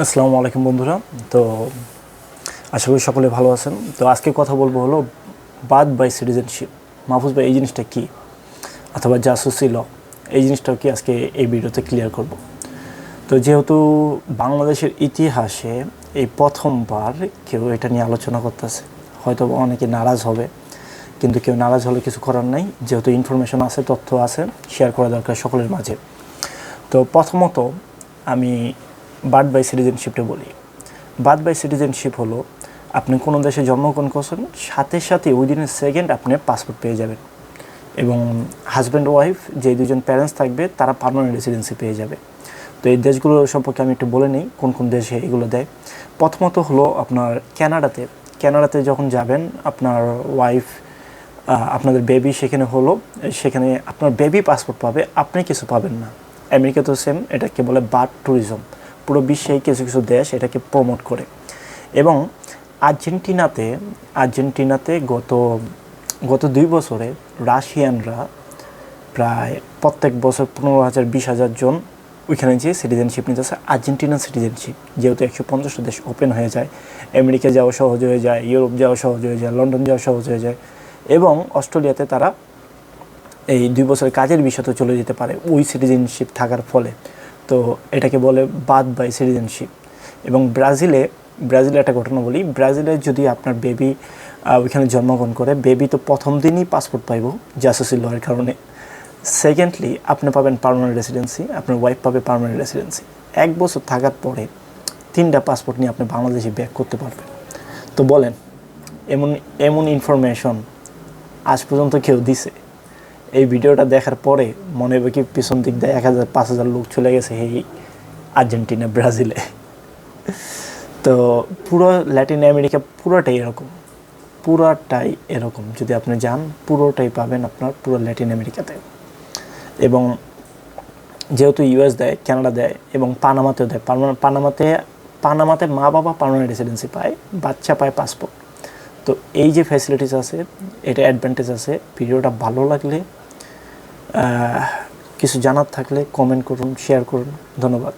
আসসালামু আলাইকুম বন্ধুরা। তো আশা করি সকলে ভালো আছেন। তো আজকে কথা বলব হলো বাদ বাই সিটিজেনশিপ মাহফুজ ভাই, এই জিনিসটা কী? অথবা জাসুসি ল এই জিনিসটাও কি আজকে এই ভিডিওতে ক্লিয়ার করব? তো যেহেতু বাংলাদেশের ইতিহাসে এই প্রথমবার কেউ এটা নিয়ে আলোচনা করতেছে, হয়তো অনেকে নারাজ হবে, কিন্তু কেউ নারাজ হলে কিছু করার নাই। যেহেতু ইনফরমেশন আছে, তথ্য আছে শেয়ার করা দরকার সকলের মাঝে। তো প্রথমত আমি বার্থ বাই সিটিজেনশিপটা বলি। বার্থ বাই সিটিজেনশিপ হলো, আপনি কোনো দেশে জন্মগ্রহণ করছেন, সাথে সাথে উইদিন এ সেকেন্ড আপনি পাসপোর্ট পেয়ে যাবেন। এবং হাজব্যান্ড ওয়াইফ যে দুজন প্যারেন্টস থাকবে, তারা পার্মানেন্ট রেসিডেন্সি পেয়ে যাবে। তো এই দেশগুলো সম্পর্কে আমি একটু বলে নিই, কোন কোন দেশে এগুলো দেয়। প্রথমত হলো আপনার কানাডাতে ক্যানাডাতে যখন যাবেন, আপনার ওয়াইফ আপনাদের বেবি সেখানে হলো, সেখানে আপনার বেবি পাসপোর্ট পাবে, আপনি কিছু পাবেন না। আমেরিকা তো সেম এটাকে বলে বার্ড ট্যুরিজম পুরো বিশ্বেই কিছু কিছু দেশ এটাকে প্রমোট করে। এবং আর্জেন্টিনাতে আর্জেন্টিনাতে গত গত দুই বছরে রাশিয়ানরা প্রায় প্রত্যেক বছর পনেরো হাজার, বিশ হাজার জন ওইখানে যে সিটিজেনশিপ নিতেছে আর্জেন্টিনার সিটিজেনশিপ যেহেতু একশো পঞ্চাশটা দেশ ওপেন হয়ে যায়, আমেরিকা যাওয়া সহজ হয়ে যায়, ইউরোপ যাওয়া সহজ হয়ে যায়, লন্ডন যাওয়া সহজ হয়ে যায়, এবং অস্ট্রেলিয়াতে তারা এই দুই বছরের কাজের বিষয়তে চলে যেতে পারে, ওই সিটিজেনশিপ থাকার ফলে। তো এটাকে বলে বাদ বাই সিটিজেনশিপ। এবং ব্রাজিলে ব্রাজিলে একটা ঘটনা বলি, ব্রাজিলে যদি আপনার বেবি ওইখানে জন্মগ্রহণ করে, বেবি তো প্রথম দিনই পাসপোর্ট পাইব জাসুসি লয়ের কারণে। সেকেন্ডলি আপনি পাবেন পার্মানেন্ট রেসিডেন্সি আপনার ওয়াইফ পাবে পার্মানেন্ট রেসিডেন্সি এক বছর থাকার পরে তিনটা পাসপোর্ট নিয়ে আপনি বাংলাদেশে ব্যাক করতে পারবেন। তো বলেন, এমন এমন ইনফরমেশন আজ পর্যন্ত কেউ দিছে? এই ভিডিওটা দেখার পরে মনে হবে কি পিছন দিক দিয়ে এক হাজার, পাঁচ হাজার লোক চলে গেছে এই আর্জেন্টিনা, ব্রাজিলে। তো পুরো ল্যাটিন আমেরিকা পুরোটাই এরকম। পুরোটাই এরকম। যদি আপনি যান, পুরোটাই পাবেন আপনার পুরো ল্যাটিন আমেরিকাতে। এবং যেহেতু ইউএস দেয়, কানাডা দেয় এবং পানামাতেও দেয় পানামা- পানামাতে পানামাতে মা বাবা পার্মানেন্ট রেসিডেন্সি পায়, বাচ্চা পায় পাসপোর্ট। তো এই যে ফ্যাসিলিটিস আছে, এটা অ্যাডভান্টেজ আছে। ভিডিওটা ভালো লাগলে কিছু জানার থাকলে কমেন্ট করুন শেয়ার করুন। ধন্যবাদ।